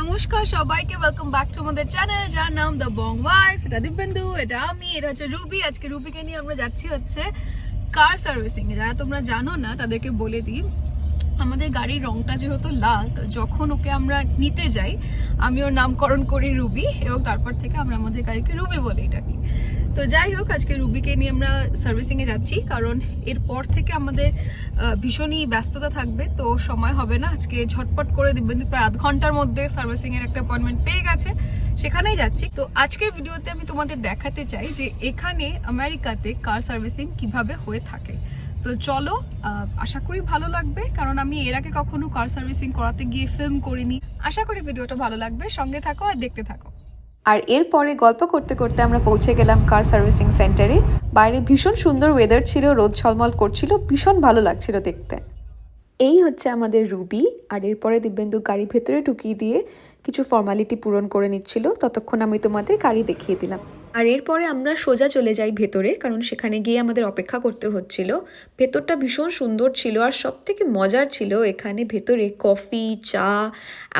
নমস্কার সবাইকে welcome back to আমাদের চ্যানেল যার নাম দ্য বং ওয়াইফ এটা দিব্যেন্দু, এটা আমি, এটা হচ্ছে রুবি। আজকে রুবিকে নিয়ে আমরা যাচ্ছি হচ্ছে কার সার্ভিসিং এ যারা তোমরা জানো না, তাদেরকে বলে দিই, আমাদের গাড়ির রংটা যেহেতু লাল, তো যখন ওকে আমরা নিতে যাই, আমি ওর নামকরণ করি রুবি এবং তারপর থেকে আমরা আমাদের গাড়িকে রুবি বলে ডাকি তো যাই হোক, আজকে রুবিকে নিয়ে আমরা সার্ভিসিংয়ে যাচ্ছি, কারণ এরপর থেকে আমাদের ভীষণই ব্যস্ততা থাকবে, তো সময় হবে না। আজকে ঝটপট করে দিব্যেন্দু প্রায় আধ ঘণ্টার মধ্যে সার্ভিসিংয়ের একটা অ্যাপয়েন্টমেন্ট পেয়ে গেছে, সেখানেই যাচ্ছি। তো আজকের ভিডিওতে আমি তোমাদের দেখাতে চাই যে এখানে আমেরিকাতে কার সার্ভিসিং কীভাবে হয়ে থাকে। তো চলো আশা করি ভালো লাগবে, কারণ আমি এর আগে কখনো কার সার্ভিসিং করাতে গিয়ে ফিল্ম করিনি। আশা করি ভিডিওটা ভালো লাগবে। সঙ্গে থাকো আর দেখতে থাকো। আর এরপরে গল্প করতে করতে আমরা পৌঁছে গেলাম কার সার্ভিসিং সেন্টারে বাইরে ভীষণ সুন্দর ওয়েদার ছিল, রোদ ছলমল করছিল, ভীষণ ভালো লাগছিল দেখতে। এই হচ্ছে আমাদের রুবি, আর এরপরে দিব্যেন্দু গাড়ি ভেতরে ঢুকিয়ে দিয়ে কিছু ফর্মালিটি পূরণ করে নিচ্ছিল। ততক্ষণ আমি তোমাদের গাড়ি দেখিয়ে দিলাম। আর এরপরে আমরা সোজা চলে যাই ভেতরে, কারণ সেখানে গিয়ে আমাদের অপেক্ষা করতে হচ্ছিল। ভেতরটা ভীষণ সুন্দর ছিল আর সব থেকে মজার ছিল এখানে ভেতরে কফি, চা,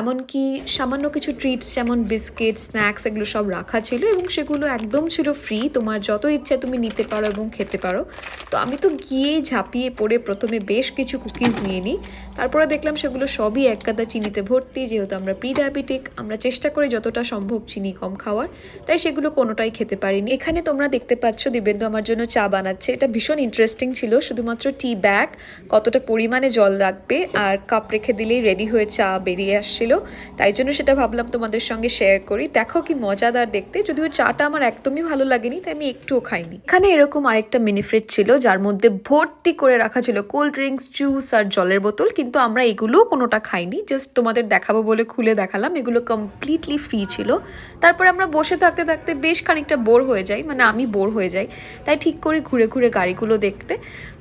এমনকি সামান্য কিছু ট্রিটস যেমন বিস্কিট স্ন্যাক্স এগুলো সব রাখা ছিল এবং সেগুলো একদম ছিল ফ্রি তোমার যত ইচ্ছা তুমি নিতে পারো এবং খেতে পারো। তো আমি তো গিয়েই ঝাঁপিয়ে পড়ে প্রথমে বেশ কিছু কুকিজ নিয়ে নিই, তারপরে দেখলাম সেগুলো সবই এক কাদা চিনিতে ভর্তি, যেহেতু আমরা প্রি ডায়াবেটিক আমরা চেষ্টা করি যতটা সম্ভব চিনি কম খাওয়ার, তাই সেগুলো কোনোটাই খেতে পারিনি। এখানে তোমরা দেখতে পাচ্ছ দিবেন্দু আমার জন্য চা বানাচ্ছে। এটা ভীষণ ইন্টারেস্টিং ছিল, শুধুমাত্র টি ব্যাগ কতটা পরিমাণে জল রাখবে আর কাপ রেখে দিলেই রেডি হয়ে চা বেরিয়ে আসছিল। তাই জন্য সেটা ভাবলাম তোমাদের সঙ্গে শেয়ার করি। দেখো কি মজাদার দেখতে, যদিও চাটা আমার একদমই ভালো লাগেনি, তাই আমি একটুও খাইনি। এখানে এরকম আরেকটা মিনি ফ্রিজ ছিল, যার মধ্যে ভর্তি করে রাখা ছিল কোল্ড ড্রিঙ্কস জুস আর জলের বোতল, কিন্তু আমরা এগুলোও কোনোটা খাইনি। জাস্ট তোমাদের দেখাবো বলে খুলে দেখালাম, এগুলো কমপ্লিটলি ফ্রি ছিল। তারপর আমরা বসে থাকতে থাকতে বেশ খানিকটা বোর হয়ে যাই মানে আমি বোর হয়ে যাই। তাই ঠিক করে ঘুরে ঘুরে গাড়িগুলো দেখতে।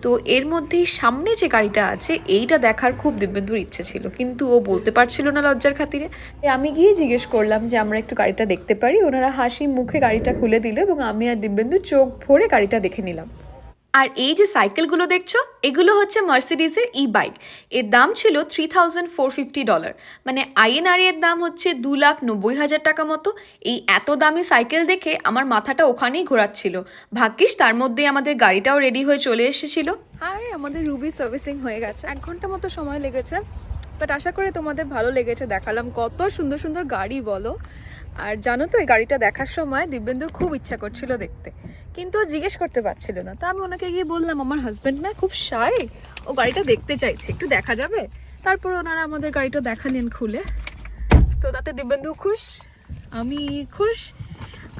তো এর মধ্যেই সামনে যে গাড়িটা আছে, এইটা দেখার খুব দিব্যেন্দুর ইচ্ছে ছিল। কিন্তু ও বলতে পারছিল না লজ্জার খাতিরে। আমি গিয়ে জিজ্ঞেস করলাম যে, আমরা একটু গাড়িটা দেখতে পারি? ওনারা হাসি মুখে গাড়িটা খুলে দিল এবং আমি আর দিব্যেন্দু চোখ ভরে গাড়িটা দেখে নিলাম। আর এই যে সাইকেলগুলো দেখছ, এগুলো হচ্ছে মার্সিডিজের ই বাইক এর দাম ছিল three thousand four fifty dollar মানে আইএনআর এর দাম হচ্ছে দু লাখ নব্বই হাজার টাকা মতো। এই এত দামি সাইকেল দেখে আমার মাথাটা ওখানেই ঘোরাচ্ছিল। ভাগ্যিস তার মধ্যে আমাদের গাড়িটাও রেডি হয়ে চলে এসেছিল। হাই আমাদের রুবি সার্ভিসিং হয়ে গেছে। এক ঘণ্টা মতো সময় লেগেছে বাট আশা করি তোমাদের ভালো লেগেছে, দেখালাম। কত সুন্দর সুন্দর গাড়ি বলো। আর জানো তো, এই গাড়িটা দেখার সময় দিব্যেন্দুর খুব ইচ্ছা করছিল দেখতে। কিন্তু জিজ্ঞেস করতে পারছিল না। তা আমি ওনাকে গিয়ে বললাম, আমার হাজব্যান্ড না খুব শাই ও গাড়িটা দেখতে চাইছে, একটু দেখা যাবে? তারপর ওনারা আমাদের গাড়িটা দেখালেন খুলে। তো তাতে দিব্যেন্দু খুশ, আমি খুশ,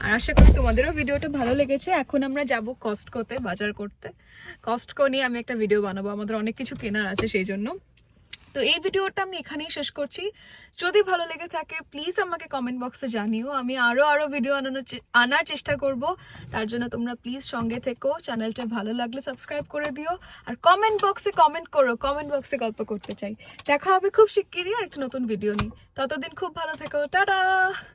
আর আশা করি তোমাদেরও ভিডিওটা ভালো লেগেছে। এখন আমরা যাব কস্টকোতে বাজার করতে। কস্টকো নিয়ে আমি একটা ভিডিও বানাবো, আমাদের অনেক কিছু কেনার আছে সেই জন্য। তো এই ভিডিওটা আমি এখানেই শেষ করছি। যদি ভালো লেগে থাকে প্লিজ আমাকে কমেন্ট বক্সে জানিও। আমি আরও আরও ভিডিও আনানোর আনার চেষ্টা করব। তার জন্য তোমরা প্লিজ সঙ্গে থেকো। চ্যানেলটা ভালো লাগলে সাবস্ক্রাইব করে দিও। আর কমেন্ট বক্সে কমেন্ট করো। কমেন্ট বক্সে গল্প করতে চাই। দেখা হবে খুব শিগগিরই আর একটা নতুন ভিডিও নিই ততদিন খুব ভালো থেকো। টাটা!